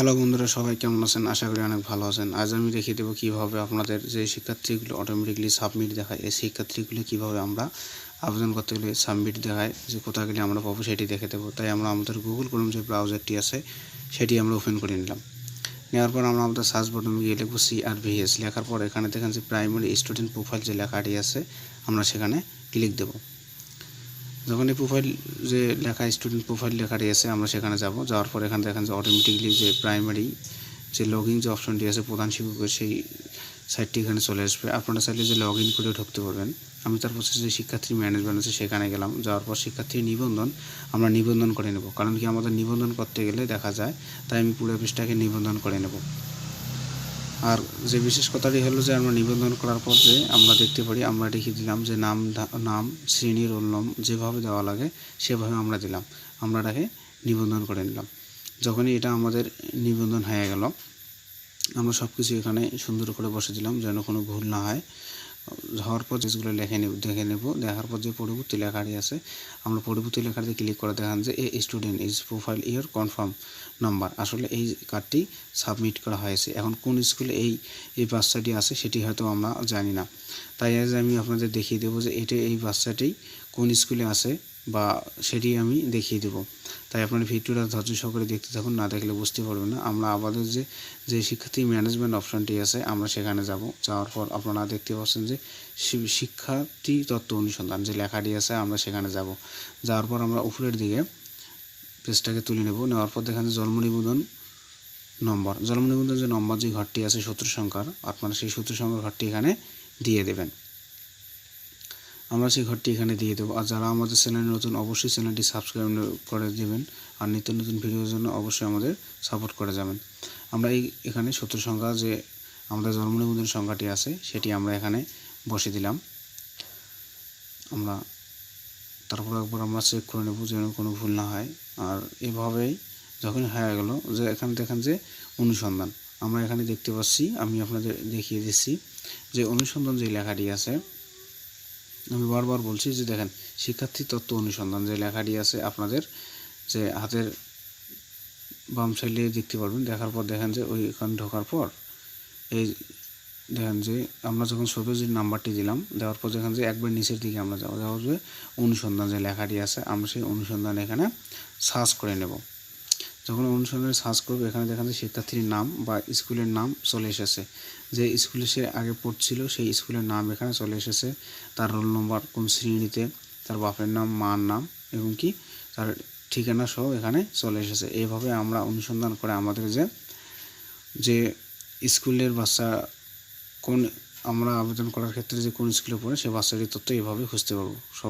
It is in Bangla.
হ্যালো বন্ধুরা, সবাই কেমন আছেন? আশা করি অনেক ভালো আছেন। আজ আমি দেখিয়ে দেবো কীভাবে আপনাদের যে শিক্ষার্থীগুলো অটোমেটিকলি সাবমিট দেখায়, এই শিক্ষার্থীগুলো কীভাবে আমরা আবেদন করতে গেলে সাবমিট দেখায়, যে কোথা গেলে আমরা পাবো সেটি দেখে দেবো। তাই আমরা আমাদের গুগল ক্রোম যে ব্রাউজারটি আছে, সেটি আমরা ওপেন করে নিলাম। নেওয়ার পর আমরা আমাদের সার্চ বটনে গিয়ে লিখব সি আর ভিএস লেখার পর এখানে দেখেন যে প্রাইমারি স্টুডেন্ট প্রোফাইল যে লেখাটি আছে, আমরা সেখানে ক্লিক দেবো। যখন এই প্রোফাইল যে লেখা স্টুডেন্ট প্রোফাইল লেখাটি আছে, আমরা সেখানে যাব। যাওয়ার পর এখানে দেখেন যে অটোমেটিকলি যে প্রাইমারি যে লগ ইন যে অপশনটি আছে, প্রধান শিক্ষকের সেই সাইটটি এখানে চলে আসবে। আপনারা চাইলে যে লগ ইন করে ঢুকতে পারবেন। আমি তারপর যে শিক্ষার্থী ম্যানেজমেন্ট আছে, সেখানে গেলাম। যাওয়ার পর শিক্ষার্থীর নিবন্ধন আমরা নিবন্ধন করে নেব। কারণ কি, আমাদের নিবন্ধন করতে গেলে দেখা যায়, তাই আমি পুরো অফিসটাকে নিবন্ধন করে নেব। আর যে বিশেষ কথাটি হলো যে আমরা নিবন্ধন করার পর যে আমরা দেখতে পারি, আমরা লিখে দিলাম যে নাম নাম, শ্রেণি, রোল নম যেভাবে দেওয়া লাগে সেভাবে আমরা দিলাম। আমরা এটাকে নিবন্ধন করে নিলাম। যখনই এটা আমাদের নিবন্ধন হয়ে গেল, আমরা সব কিছু এখানে সুন্দর করে বসে দিলাম যেন কোনো ভুল না হয়। হওয়ার পর যেগুলো লেখে নেব, দেখে নেব। দেখার পর যে পরবর্তী লেখাটি আছে, আমরা পরবর্তী লেখাটিতে ক্লিক করে দেখান যে a student is profile year confirm number আসলে এই কার্ডটি সাবমিট করা হয়েছে। এখন কোন স্কুলে এই এই বাচ্চাটি আছে সেটি হয়তো আমরা জানি না। তাই আজ আমি আপনাদের দেখিয়ে দেবো যে এটা এই বাচ্চাটি কোন স্কুলে আছে বা সেটি আমি দেখিয়ে দেবো। তাই আপনার ভিডিওটা ধৈর্য সহকারে দেখতে থাকুন, না দেখলে বুঝতে পারবেন না। আমরা আমাদের যে যে শিক্ষার্থী ম্যানেজমেন্ট অপশনটি আছে, আমরা সেখানে যাব। যাওয়ার পর আপনারা দেখতে পাচ্ছেন যে শিক্ষার্থী তত্ত্ব অনুসন্ধান যে লেখাটি আছে, আমরা সেখানে যাব। যাওয়ার পর আমরা উপরের দিকে পেজটাকে তুলে নেব। নেওয়ার পর দেখেন জন্ম নিবন্ধন নম্বর। জন্ম নিবন্ধন যে নম্বর যে ঘরটি আছে সূত্র সংখ্যার, আপনারা সেই সূত্র সংখ্যার ঘরটি এখানে দিয়ে দেবেন। আমরা সেই ঘরটি এখানে দিয়ে দেবো। আর যারা আমাদের চ্যানেল নতুন, অবশ্যই চ্যানেলটি সাবস্ক্রাইব করে দেবেন। আর নিত্য নতুন ভিডিওর জন্য অবশ্যই আমাদের সাপোর্ট করে যাবেন। আমরা এই এখানে সূত্র সংখ্যা যে আমাদের জন্ম নিবন্ধন সংখ্যাটি আছে, সেটি আমরা এখানে বসে দিলাম। আমরা তারপর একবার আমরা চেক করে নেব যেন কোনো ভুল না হয়। আর এভাবেই যখন হয়ে গেল যে এখানে দেখেন যে অনুসন্ধান, আমরা এখানে দেখতে পাচ্ছি, আমি আপনাদের দেখিয়ে দিচ্ছি যে অনুসন্ধান যে লেখাটি আছে আমি বারবার বলছি যে দেখেন, শিক্ষার্থী তত্ত্ব অনুসন্ধান যে লেখাটি আছে আপনাদের, যে হাতের বাম সাইডে দেখতে পারবেন, দেখার পর দেখেন যে ওই এখানে ঢোকার পর এই দেখেন যে আমরা যখন ছোটো যে নাম্বারটি দিলাম, দেওয়ার পর দেখেন যে একবার নিচের দিকে আমরা যাব দেওয়ার যে অনুসন্ধান যে লেখাটি আছে, আমরা সেই অনুসন্ধান এখানে সার্চ করে নেব। যখন অনুসন্ধানে সার্চ করব, এখানে দেখেন যে শিক্ষার্থীর নাম বা স্কুলের নাম চলে এসেছে। যে স্কুলে সে আগে পড়ছিল, সেই স্কুলের নাম এখানে চলে এসেছে। তার রোল নম্বর কোন শ্রেণীতে, তার বাপের নাম, মার নাম এবং কি, তার ঠিকানা সহ এখানে চলে এসেছে। এইভাবে আমরা অনুসন্ধান করে আমাদের যে যে স্কুলের বাচ্চা কোন, আমরা আবেদন করার ক্ষেত্রে যে কোন স্কুলে পড়ে, সে বাচ্চাটির তথ্য এইভাবে খুঁজতে পারব। সব